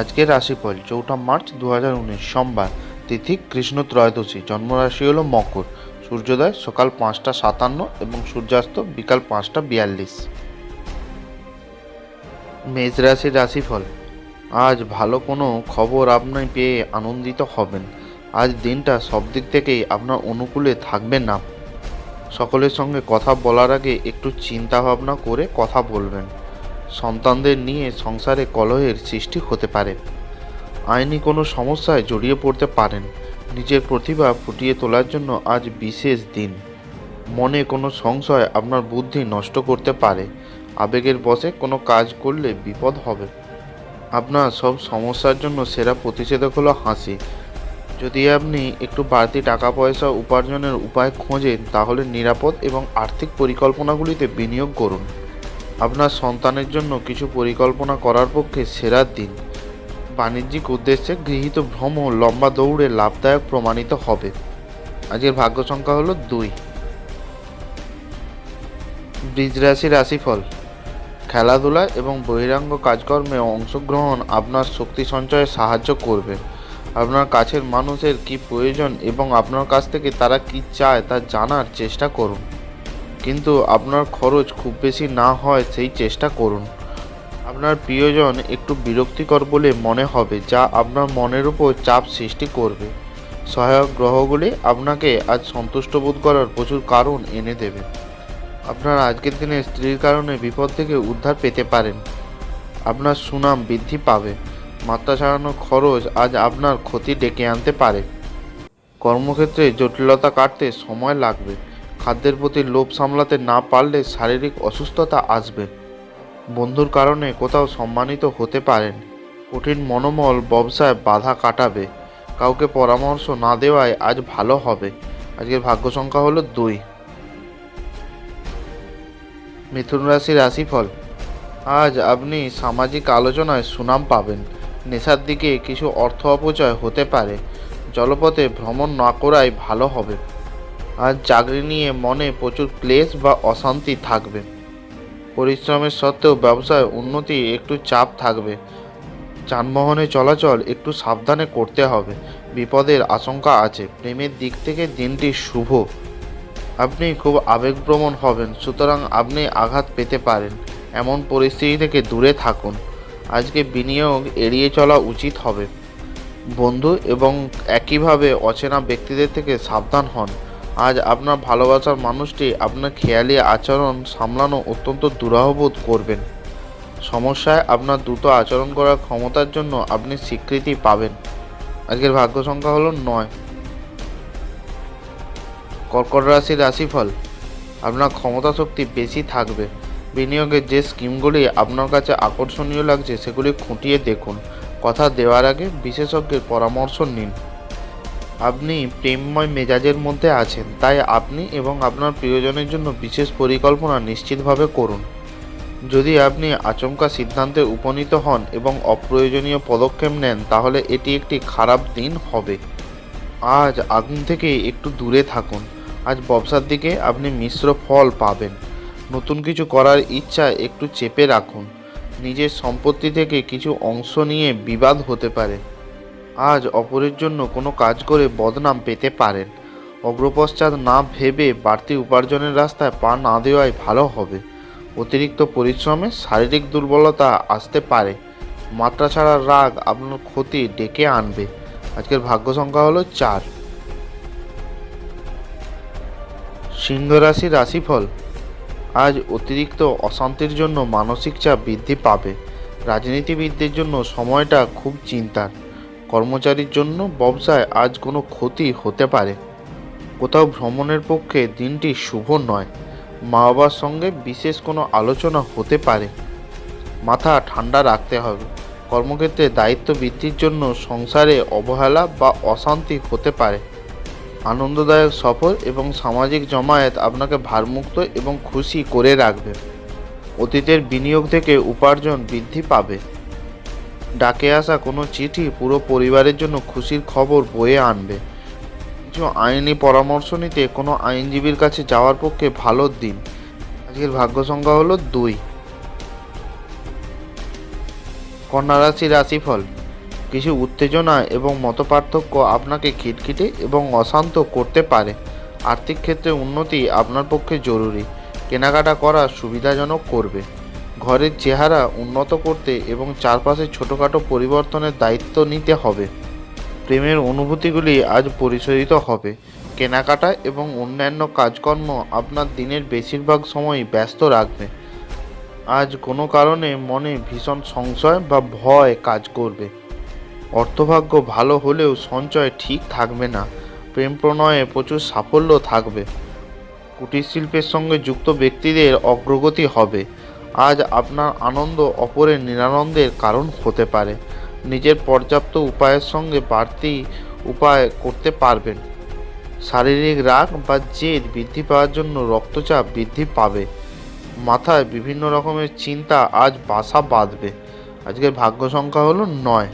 আজকের রাশিফল, চৌঠা মার্চ দু হাজার উনিশ, সোমবার। তিথি, কৃষ্ণ ত্রয়োদশী, জন্মরাশি হলো মকর। সূর্যোদয়, সকাল পাঁচটা সাতান্ন এবং সূর্যাস্ত বিকাল পাঁচটা বিয়াল্লিশ। মেষ রাশির রাশিফল, আজ ভালো কোনো খবর আপনি পেয়ে আনন্দিত হবেন। আজ দিনটা সব দিক থেকেই আপনার অনুকূলে থাকবে না। সকলের সঙ্গে কথা বলার আগে একটু চিন্তা ভাবনা করে কথা বলবেন। সন্তানদের নিয়ে সংসারে কলহের সৃষ্টি হতে পারে। আইনি কোনো সমস্যায় জড়িয়ে পড়তে পারেন। নিজের প্রতিভা ফুটিয়ে তোলার জন্য আজ বিশেষ দিন। মনে কোনো সংশয় আপনার বুদ্ধি নষ্ট করতে পারে। আবেগের বশে কোনো কাজ করলে বিপদ হবে। আপনার সব সমস্যার জন্য সেরা প্রতিষেধক হলো হাসি। যদি আপনি একটু বাড়তি টাকা পয়সা উপার্জনের উপায় খোঁজেন, তাহলে নিরাপদ এবং আর্থিক পরিকল্পনাগুলিতে বিনিয়োগ করুন। আপনার সন্তানের জন্য কিছু পরিকল্পনা করার পক্ষে সেরা দিন। বাণিজ্যিক উদ্দেশ্যে গৃহীত ভ্রমণ লম্বা দৌড়ে লাভদায়ক প্রমাণিত হবে। আজকের ভাগ্য সংখ্যা হলো দুই। বীজ রাশি রাশিফল। খেলাধুলা এবং বহিরাঙ্গ কাজকর্মে অংশগ্রহণ আপনার শক্তি সঞ্চয়ে সাহায্য করবে। আপনার কাছের মানুষের কি প্রয়োজন এবং আপনার কাছ থেকে তারা কি চায় তা জানার চেষ্টা করুন। কিন্তু আপনার খরচ খুব বেশি না হয় সেই চেষ্টা করুন। আপনার প্রিয়জন একটু বিরক্তিকর বলে মনে হবে, যা আপনার মনের উপর চাপ সৃষ্টি করবে। সহায়ক গ্রহগুলি আপনাকে আজ সন্তুষ্ট বোধ করার প্রচুর কারণ এনে দেবে। আপনার আজকের দিনে স্ত্রীর কারণে বিপদ থেকে উদ্ধার পেতে পারেন। আপনার সুনাম বৃদ্ধি পাবে। মাত্রা ছাড়ানো খরচ আজ আপনার ক্ষতি ডেকে আনতে পারে। কর্মক্ষেত্রে জটিলতা কাটতে সময় লাগবে। খাদ্যের প্রতি লোভ সামলাতে না পারলে শারীরিক অসুস্থতা আসবে। বন্ধুর কারণে কোথাও সম্মানিত হতে পারেন। কঠিন মনোমল ব্যবসায় বাধা কাটাবে। কাউকে পরামর্শ না দেওয়ায় আজ ভালো হবে। আজকের ভাগ্য সংখ্যা হলো দুই। মিথুন রাশি রাশিফল। আজ আপনি সামাজিক আলোচনায় সুনাম পাবেন। নেশার দিকে কিছু অর্থ অপচয় হতে পারে। জলপথে ভ্রমণ না করাই ভালো হবে। আজ চাকরি নিয়ে মনে প্রচুর ক্লেশ বা অশান্তি থাকবে। পরিশ্রমের সত্ত্বেও ব্যবসায় উন্নতি একটু চাপ থাকবে। যানবাহনে চলাচল একটু সাবধানে করতে হবে। বিপদের আশঙ্কা আছে। প্রেমের দিক থেকে দিনটি শুভ। আপনি খুব আবেগপ্রবণ হবেন, সুতরাং আপনি আঘাত পেতে পারেন। এমন পরিস্থিতি থেকে দূরে থাকুন। আজকে বিনিয়োগ এড়িয়ে চলা উচিত হবে। বন্ধু এবং একইভাবে অচেনা ব্যক্তিদের থেকে সাবধান হন। আজ আপনার ভালোবাসার মানুষটি আপনার খেয়ালি আচরণ সামলানো অত্যন্ত দুরাহবোধ করবেন। সমস্যায় আপনার দ্রুত আচরণ করার ক্ষমতার জন্য আপনি স্বীকৃতি পাবেন। আজকের ভাগ্য সংখ্যা হলো নয়। কর্কট রাশির রাশিফল, আপনার ক্ষমতা শক্তি বেশি থাকবে। বিনিয়োগের যে স্কিমগুলি আপনার কাছে আকর্ষণীয় লাগছে, সেগুলি খুঁটিয়ে দেখুন। কথা দেওয়ার আগে বিশেষজ্ঞের পরামর্শ নিন। আপনি প্রেমময় মেজাজের মধ্যে আছেন, তাই আপনি এবং আপনার প্রিয়জনের জন্য বিশেষ পরিকল্পনা নিশ্চিতভাবে করুন। যদি আপনি আচমকা সিদ্ধান্তে উপনীত হন এবং অপ্রয়োজনীয় পদক্ষেপ নেন, তাহলে এটি একটি খারাপ দিন হবে। আজ আগুন থেকে একটু দূরে থাকুন। আজ ব্যবসার দিকে আপনি মিশ্র ফল পাবেন। নতুন কিছু করার ইচ্ছা একটু চেপে রাখুন। নিজের সম্পত্তি থেকে কিছু অংশ নিয়ে বিবাদ হতে পারে। আজ অপরের জন্য কোনো কাজ করে বদনাম পেতে পারেন। অগ্রপশ্চাৎ না ভেবে বাড়তি উপার্জনের রাস্তায় পা না দেওয়াই ভালো হবে। অতিরিক্ত পরিশ্রমে শারীরিক দুর্বলতা আসতে পারে। মাত্রা ছাড়া রাগ আপনার ক্ষতি ডেকে আনবে। আজকের ভাগ্য সংখ্যা হলো চার। সিংহ রাশি রাশিফল। আজ অতিরিক্ত অশান্তির জন্য মানসিক চাপ বৃদ্ধি পাবে। রাজনীতিবিদদের জন্য সময়টা খুব চিন্তার। কর্মচারীর জন্য ব্যবসায় আজ কোনো ক্ষতি হতে পারে। কোথাও ভ্রমণের পক্ষে দিনটি শুভ নয়। মা বাবার সঙ্গে বিশেষ কোনো আলোচনা হতে পারে। মাথা ঠান্ডা রাখতে হবে। কর্মক্ষেত্রে দায়িত্ব বৃদ্ধির জন্য সংসারে অবহেলা বা অশান্তি হতে পারে। আনন্দদায়ক সফর এবং সামাজিক জমায়েত আপনাকে ভারমুক্ত এবং খুশি করে রাখবে। অতীতের বিনিয়োগ থেকে উপার্জন বৃদ্ধি পাবে। ডাকে আসা কোনো চিঠি পুরো পরিবারের জন্য খুশির খবর বয়ে আনবে। কিছু আইনি পরামর্শ নিতে কোনো আইনজীবীর কাছে যাওয়ার পক্ষে ভালো দিন। আজকের ভাগ্য সংখ্যা হলো দুই। কন্যা রাশি রাশিফল। কিছু উত্তেজনা এবং মতপার্থক্য আপনাকে খিটখিটে এবং অশান্ত করতে পারে। আর্থিক ক্ষেত্রে উন্নতি আপনার পক্ষে জরুরি। কেনাকাটা করা সুবিধাজনক করবে। ঘরের চেহারা উন্নত করতে এবং চারপাশে ছোটোখাটো পরিবর্তনের দায়িত্ব নিতে হবে। প্রেমের অনুভূতিগুলি আজ পরিশোধিত হবে। কেনাকাটা এবং অন্যান্য কাজকর্ম আপনার দিনের বেশিরভাগ সময়ই ব্যস্ত রাখবে। আজ কোনো কারণে মনে ভীষণ সংশয় বা ভয় কাজ করবে। অর্থভাগ্য ভালো হলেও সঞ্চয় ঠিক থাকবে না। প্রেম প্রণয়ে প্রচুর সাফল্য থাকবে। কুটির শিল্পের সঙ্গে যুক্ত ব্যক্তিদের অগ্রগতি হবে। আজ আপনার আনন্দ অপরের নিরানন্দের কারণ হতে পারে। নিজের পর্যাপ্ত উপায়ের সঙ্গে বাড়তি উপায় করতে পারবেন। শারীরিক রাগ বা জেদ বৃদ্ধি পাওয়ার জন্য রক্তচাপ বৃদ্ধি পাবে। মাথায় বিভিন্ন রকমের চিন্তা আজ বাসা বাঁধবে। আজকের ভাগ্য সংখ্যা হলো নয়।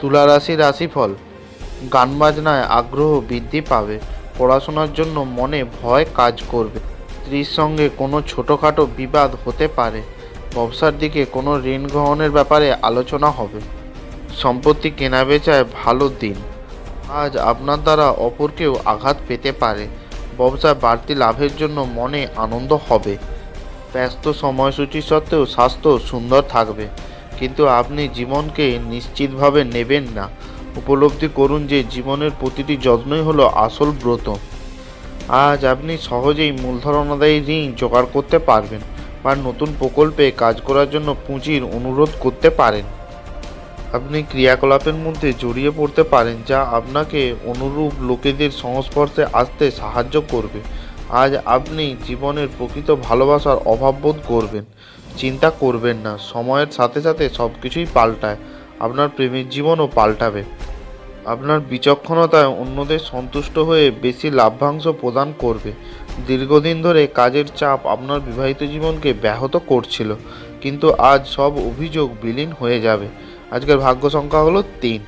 তুলা রাশি রাশিফল। গান বাজনায় আগ্রহ বৃদ্ধি পাবে। পড়াশোনার জন্য মনে ভয় কাজ করবে। স্ত্রীর সঙ্গে কোনো ছোটোখাটো বিবাদ হতে পারে। ব্যবসার দিকে কোনো ঋণ গ্রহণের ব্যাপারে আলোচনা হবে। সম্পত্তি কেনাবেচায় ভালো দিন। আজ আপনার দ্বারা অপরকেও আঘাত পেতে পারে। ব্যবসায় বাড়তি লাভের জন্য মনে আনন্দ হবে। ব্যস্ত সময়সূচি সত্ত্বেও স্বাস্থ্য সুন্দর থাকবে। কিন্তু আপনি জীবনকে নিশ্চিতভাবে নেবেন না। উপলব্ধি করুন যে জীবনের প্রতিটি যত্নই হলো আসল ব্রত। আজ আপনি সহজেই মূলধন অনুযায়ী ঋণ জোগাড় করতে পারবেন বা নতুন প্রকল্পে কাজ করার জন্য পুঁজির অনুরোধ করতে পারেন। আপনি ক্রিয়াকলাপের মধ্যে জড়িয়ে পড়তে পারেন, যা আপনাকে অনুরূপ লোকেদের সংস্পর্শে আসতে সাহায্য করবে। আজ আপনি জীবনের প্রকৃত ভালোবাসার অভাব বোধ করবেন, চিন্তা করবেন না, সময়ের সাথে সাথে সব কিছুই পাল্টায়, আপনার প্রেমের জীবনও পাল্টাবে। আপনার বিচক্ষণতায় অন্যদের সন্তুষ্ট হয়ে বেশি লাভ্যাংশ প্রদান করবে। দীর্ঘদিন ধরে কাজের চাপ আপনার বিবাহিত জীবনকে ব্যাহত করছিল, কিন্তু আজ সব অভিযোগ বিলীন হয়ে যাবে। আজকের ভাগ্য সংখ্যা হলো তিন।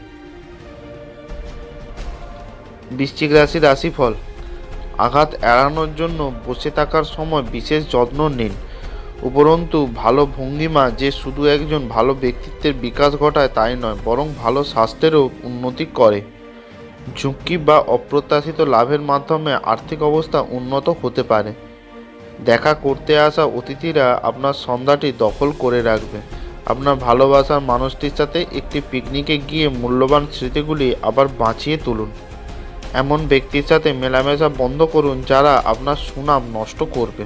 বৃশ্চিক রাশি রাশিফল। আঘাত এড়ানোর জন্য বসে থাকার সময় বিশেষ যত্ন নিন। উপরন্তু ভালো ভঙ্গিমা যে শুধু একজন ভালো ব্যক্তিত্বের বিকাশ ঘটায় তাই নয়, বরং ভালো স্বাস্থ্যেরও উন্নতি করে। ঝুঁকি বা অপ্রত্যাশিত লাভের মাধ্যমে আর্থিক অবস্থা উন্নত হতে পারে। দেখা করতে আসা অতিথিরা আপনার সন্ধ্যাটি দখল করে রাখবে। আপনার ভালোবাসার মানুষটির সাথে একটি পিকনিকে গিয়ে মূল্যবান স্মৃতিগুলি আবার বাঁচিয়ে তুলুন। এমন ব্যক্তির সাথে মেলামেশা বন্ধ করুন যারা আপনার সুনাম নষ্ট করবে।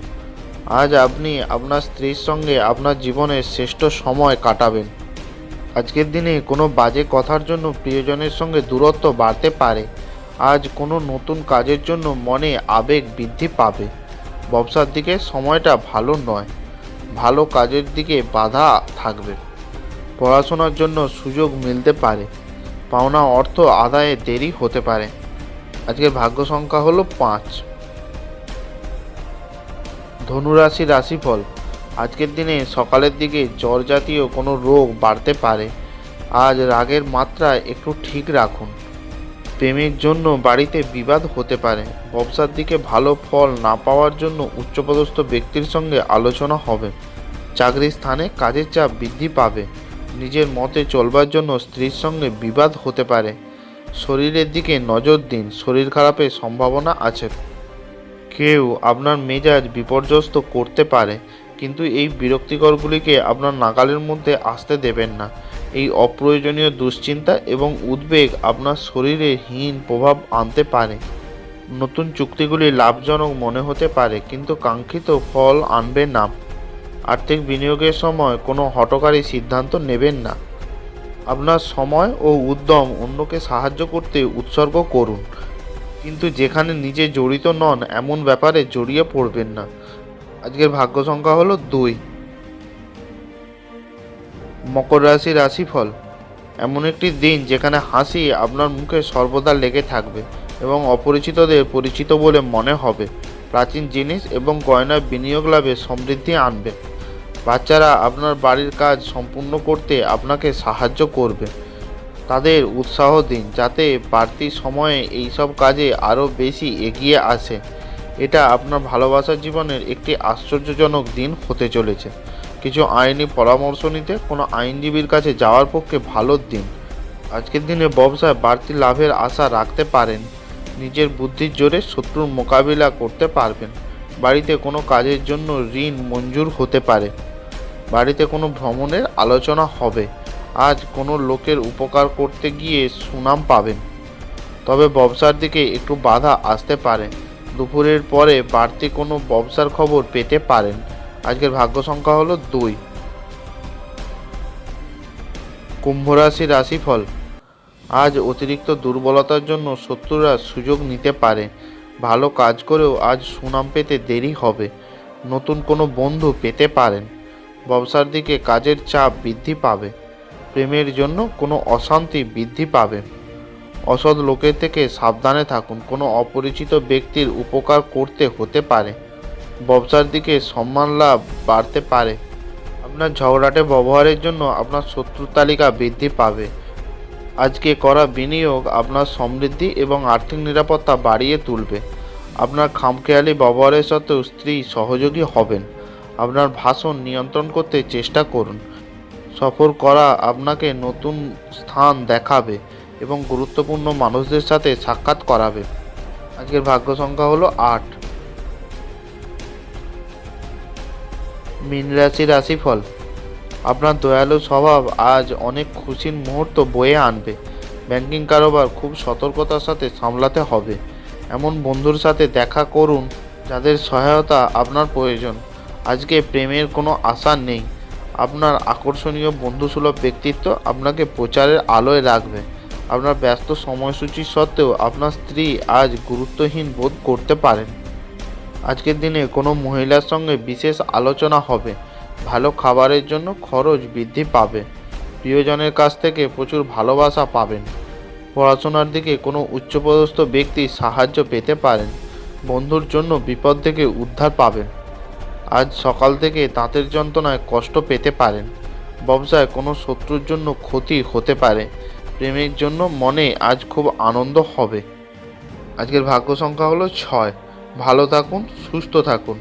আজ আপনি আপনার স্ত্রীর সঙ্গে আপনার জীবনের শ্রেষ্ঠ সময় কাটাবেন। আজকের দিনে কোনো বাজে কথার জন্য প্রিয়জনের সঙ্গে দূরত্ব বাড়তে পারে। আজ কোনো নতুন কাজের জন্য মনে আবেগ বৃদ্ধি পাবে। ব্যবসার দিকে সময়টা ভালো নয়। ভালো কাজের দিকে বাধা থাকবে। পড়াশোনার জন্য সুযোগ মিলতে পারে। পাওনা অর্থ আদায়ে দেরি হতে পারে। আজকের ভাগ্য সংখ্যা হলো পাঁচ। ধনুরাশি রাশিফল। আজকের দিনে সকালের দিকে জ্বর জাতীয় কোনো রোগ বাড়তে পারে। আজ রাগের মাত্রা একটু ঠিক রাখুন। প্রেমের জন্য বাড়িতে বিবাদ হতে পারে। ব্যবসার দিকে ভালো ফল না পাওয়ার জন্য উচ্চপদস্থ ব্যক্তির সঙ্গে আলোচনা হবে। চাকরির স্থানে কাজের চাপ বৃদ্ধি পাবে। নিজের মতে চলবার জন্য স্ত্রীর সঙ্গে বিবাদ হতে পারে। শরীরের দিকে নজর দিন। শরীর খারাপের সম্ভাবনা আছে। কেউ আপনার মেজাজ বিপর্যস্ত করতে পারে, কিন্তু এই বিরক্তিকরগুলিকে আপনার নাগালের মধ্যে আসতে দেবেন না। এই অপ্রয়োজনীয় দুশ্চিন্তা এবং উদ্বেগ আপনার শরীরে হীন প্রভাব আনতে পারে। নতুন চুক্তিগুলি লাভজনক মনে হতে পারে, কিন্তু কাঙ্ক্ষিত ফল আনবে না। আর্থিক বিনিয়োগের সময় কোনো হটকারী সিদ্ধান্ত নেবেন না। আপনার সময় ও উদ্যম অন্যকে সাহায্য করতে উৎসর্গ করুন। কিন্তু যেখানে নিজে জড়িত নন, এমন ব্যাপারে জড়িয়ে পড়বেন না। আজকের ভাগ্য সংখ্যা হলো দুই। মকর রাশি রাশিফল। এমন একটি দিন যেখানে হাসি আপনার মুখে সর্বদা লেগে থাকবে এবং অপরিচিতদের পরিচিত বলে মনে হবে। প্রাচীন জিনিস এবং গয়নার বিনিয়োগ লাভে সমৃদ্ধি আনবে। বাচ্চারা আপনার বাড়ির কাজ সম্পূর্ণ করতে আপনাকে সাহায্য করবে। তাদের উৎসাহ দিন, যাতে বাড়তি সময়ে এইসব কাজে আরও বেশি এগিয়ে আসে। এটা আপনার ভালোবাসার জীবনের একটি আশ্চর্যজনক দিন হতে চলেছে। কিছু আইনি পরামর্শ নিতে কোনো আইনজীবীর কাছে যাওয়ার পক্ষে ভালো দিন। আজকের দিনে ব্যবসায় বাড়তি লাভের আশা রাখতে পারেন, নিজের বুদ্ধির জোরে শত্রুর মোকাবিলা করতে পারবেন। বাড়িতে কোনো কাজের জন্য ঋণ মঞ্জুর হতে পারে। বাড়িতে কোনো ভ্রমণের আলোচনা হবে। আজ কোনো লোকের উপকার করতে গিয়ে সুনাম পাবেন। তবে ব্যবসার দিকে একটু বাধা আসতে পারে। দুপুরের পরে বাড়তি কোনো ব্যবসার খবর পেতে পারেন। আজকের ভাগ্য সংখ্যা হলো দুই। কুম্ভ রাশি রাশিফল। আজ অতিরিক্ত দুর্বলতার জন্য শত্রুরা সুযোগ নিতে পারে। ভালো কাজ করেও আজ সুনাম পেতে দেরি হবে। নতুন কোনো বন্ধু পেতে পারেন। ব্যবসার দিকে কাজের চাপ বৃদ্ধি পাবে। প্রেমের জন্য কোনো অশান্তি বৃদ্ধি পাবে। অসৎ লোকের থেকে সাবধানে থাকুন। কোনো অপরিচিত ব্যক্তির উপকার করতে হতে পারে। ব্যবসার দিকে সম্মান লাভ বাড়তে পারে। আপনার ঝগড়াটে ব্যবহারের জন্য আপনার শত্রু তালিকা বৃদ্ধি পাবে। আজকে করা বিনিয়োগ আপনার সমৃদ্ধি এবং আর্থিক নিরাপত্তা বাড়িয়ে তুলবে। আপনার খামখেয়ালি ব্যবহারের সত্ত্বেও স্ত্রী সহযোগী হবেন। আপনার ভাষণ নিয়ন্ত্রণ করতে চেষ্টা করুন। সফর করা আপনাকে নতুন স্থান দেখাবে এবং গুরুত্বপূর্ণ মানুষদের সাথে সাক্ষাৎ করাবে। আজকের ভাগ্য সংখ্যা হলো আট। মীন রাশি রাশিফল। আপনার দয়ালু স্বভাব আজ অনেক খুশির মুহূর্ত বয়ে আনবে। ব্যাংকিং কারোবার খুব সতর্কতার সাথে সামলাতে হবে। এমন বন্ধুর সাথে দেখা করুন, যাদের সহায়তা আপনার প্রয়োজন। আজকে প্রেমের কোনো আশা নেই। আপনার আকর্ষণীয় বন্ধুসুলভ ব্যক্তিত্ব আপনাকে প্রচারের আলোয় রাখবে। আপনার ব্যস্ত সময়সূচি সত্ত্বেও আপনার স্ত্রী আজ গুরুত্বহীন বোধ করতে পারেন। আজকের দিনে কোনো মহিলার সঙ্গে বিশেষ আলোচনা হবে। ভালো খাবারের জন্য খরচ বৃদ্ধি পাবে। প্রিয়জনের কাছ থেকে প্রচুর ভালোবাসা পাবেন। পড়াশোনার দিকে কোনো উচ্চপদস্থ ব্যক্তির সাহায্য পেতে পারেন। বন্ধুর জন্য বিপদ থেকে উদ্ধার পাবেন। আজ সকাল থেকে তাঁতের যন্ত্রণায় কষ্ট পেতে পারেন। ব্যবসায় কোনো শত্রুর জন্য ক্ষতি হতে পারে। প্রেমের জন্য মনে আজ খুব আনন্দ হবে। আজকের ভাগ্য সংখ্যা হলো ছয়। ভালো থাকুন, সুস্থ থাকুন।